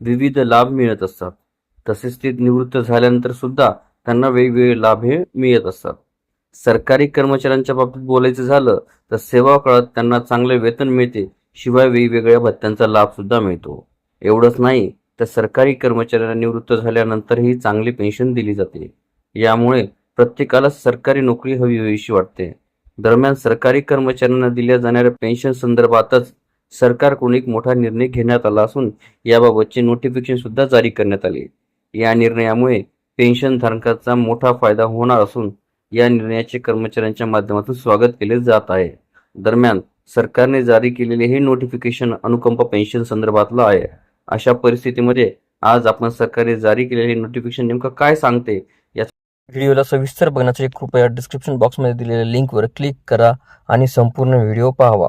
विविध लाभ मिळत असतात. तसेच ते निवृत्त झाल्यानंतर सुद्धा त्यांना वेगवेगळे लाभ हे मिळत असतात. सरकारी कर्मचाऱ्यांच्या बाबतीत बोलायचं झालं तर सेवा काळात त्यांना चांगले वेतन मिळते शिवाय वेगवेगळ्या भत्त्यांचा लाभ सुद्धा मिळतो. एवढंच नाही तर सरकारी कर्मचाऱ्यांना निवृत्त झाल्यानंतरही चांगली पेन्शन दिली जाते. यामुळे प्रत्येकाला सरकारी नोकरी हवी हवीशी वाटते. दरम्यान सरकारी कर्मचाऱ्यांना दिल्या जाणाऱ्या पेन्शन संदर्भातच सरकारकडून एक मोठा निर्णय घेण्यात आला असून याबाबतचे नोटिफिकेशन सुद्धा जारी करण्यात आले. या निर्णयामुळे पेन्शन धारकांचा मोठा फायदा होणार असून या निर्णयाचे कर्मचाऱ्यांच्या माध्यमातून स्वागत केले जात आहे. दरम्यान सरकारने जारी केलेले हे नोटिफिकेशन अनुकंपा पेन्शन संदर्भातलं आहे. अशा परिस्थितीमध्ये आज आपण सरकारने जारी केलेले नोटिफिकेशन नेमकं काय सांगते या व्हिडिओला सविस्तर बघण्यासाठी कृपया डिस्क्रिप्शन बॉक्समध्ये दिलेल्या लिंकवर क्लिक करा आणि संपूर्ण व्हिडिओ पाहावा.